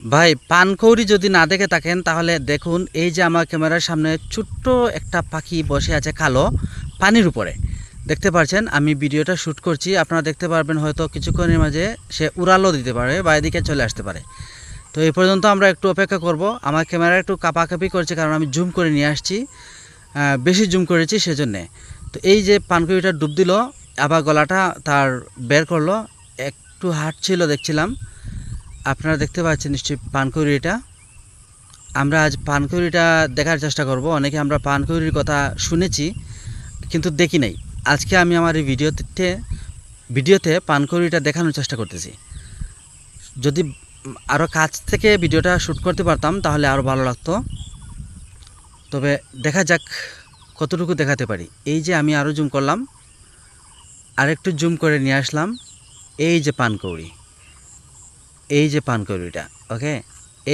ভাই, পানকৌড়ি যদি না দেখে থাকেন, তাহলে দেখুন এই যে আমার ক্যামেরার সামনে ছোট্ট একটা পাখি বসে আছে কালো পানির উপরে। দেখতে পাচ্ছেন আমি ভিডিওটা শ্যুট করছি। আপনারা দেখতে পারবেন হয়তো কিছুক্ষণের মাঝে সে উড়ালও দিতে পারে বা এদিকে চলে আসতে পারে। তো এই পর্যন্ত আমরা একটু অপেক্ষা করব। আমার ক্যামেরা একটু কাপাকাপি করছে, কারণ আমি জুম করে নিয়ে আসছি। বেশি জুম করেছি সেজন্যে। তো এই যে পানকৌড়িটা ডুব দিল, আবার গলাটা তার বের করল। একটু হাঁটছিল, দেখছিলাম। আপনারা দেখতে পাচ্ছেন নিশ্চয়ই পানকৌড়িটা আমরা আজ পানকৌড়িটা দেখার চেষ্টা করব। অনেকে আমরা পানকৌড়ির কথা শুনেছি, কিন্তু দেখি নাই। আজকে আমি আমার এই ভিডিওতে ভিডিওতে পানকৌড়িটা দেখানোর চেষ্টা করতেছি। যদি আরও কাছ থেকে ভিডিওটা শ্যুট করতে পারতাম, তাহলে আরও ভালো লাগতো। তবে দেখা যাক কতটুকু দেখাতে পারি। এই যে আমি আরও জুম করলাম, আরেকটু জুম করে নিয়ে আসলাম। এই যে পানকৌড়ি এই যে পানকৌড়িটা ওকে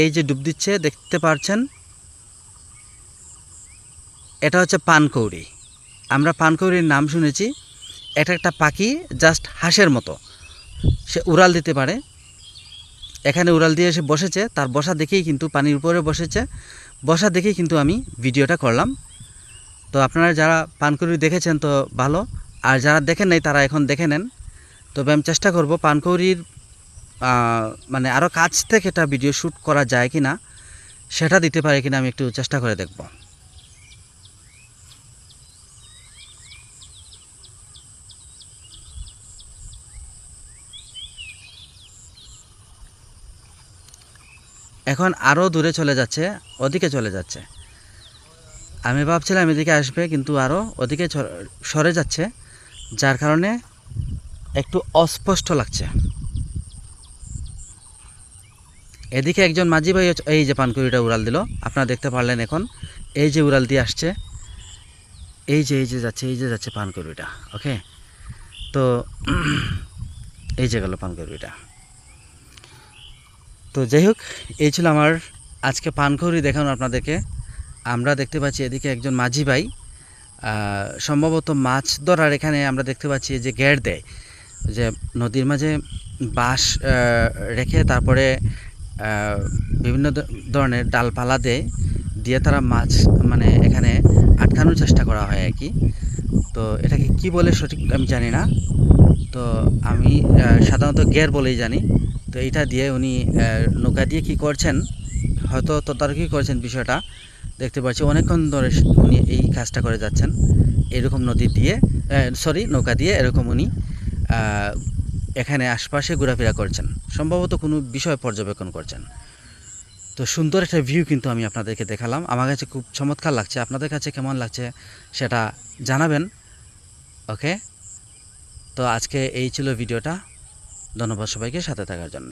এই যে ডুব দিচ্ছে, দেখতে পারছেন? এটা হচ্ছে পানকৌড়ি আমরা পানকৌড়ির নাম শুনেছি, এটা একটা পাখি জাস্ট হাঁসের মতো। সে উড়াল দিতে পারে। এখানে উড়াল দিয়ে এসে বসেছে, তার বসা দেখেই কিন্তু, পানির উপরে বসেছে। বসা দেখেই কিন্তু আমি ভিডিওটা করলাম। তো আপনারা যারা পানকৌড়ি দেখেছেন তো ভালো, আর যারা দেখেন নাই তারা এখন দেখে নেন। তবে আমি চেষ্টা করব পানকৌড়ির মানে আরও কাছ থেকে একটা ভিডিও শ্যুট করা যায় কি না সেটা দিতে পারে কিনা আমি একটু চেষ্টা করে দেখব। এখন আরও দূরে চলে যাচ্ছে, ওদিকে চলে যাচ্ছে। আমি ভাবছিলাম এদিকে আসবে, কিন্তু আরও ওদিকে সরে যাচ্ছে, যার কারণে একটু অস্পষ্ট লাগছে। এদিকে একজন মাঝি ভাই এই যে পানকুড়িটা উড়াল দিল। আপনারা দেখতে পারলেন এখন, এই যে উড়াল দিয়ে আসছে, এই যে এই যে যাচ্ছে, এই যে যাচ্ছে পানকুড়িটা, ওকে? তো, এই যে গেল পানকুড়িটা। তো যাই হোক, এই ছিল আমার আজকে পানখৌরি দেখানো আপনাদেরকে। আমরা দেখতে পাচ্ছি এদিকে একজন মাঝি ভাই সম্ভবত মাছ ধরার এখানে আমরা দেখতে পাচ্ছি যে গ্যাট দেয়, যে নদীর মাঝে বাঁশ রেখে তারপরে বিভিন্ন ধরনের ডালপালা দেয়, দিয়ে তারা মাছ মানে এখানে আটকানোর চেষ্টা করা হয় আর কি। তো এটাকে কি বলে সঠিক আমি জানি না। তো আমি সাধারণত গের বলেই জানি। তো এইটা দিয়ে উনি নৌকা দিয়ে কি করছেন, হয়তো তদারকি করছেন বিষয়টা। দেখতে পাচ্ছি অনেকক্ষণ ধরে উনি এই কাজটা করে যাচ্ছেন। এরকম নদী দিয়ে সরি নৌকা দিয়ে এরকম উনি এখানে আশপাশে ঘোরাফেরা করছেন। সম্ভবত কোনো বিষয় পর্যবেক্ষণ করছেন। তো সুন্দর একটা ভিউ কিন্তু আমি আপনাদেরকে দেখালাম। আমার কাছে খুব চমৎকার লাগছে। আপনাদের কাছে কেমন লাগছে সেটা জানাবেন। ওকে তো আজকে এই ছিল ভিডিওটা। ধন্যবাদ সবাইকে সাথে থাকার জন্য।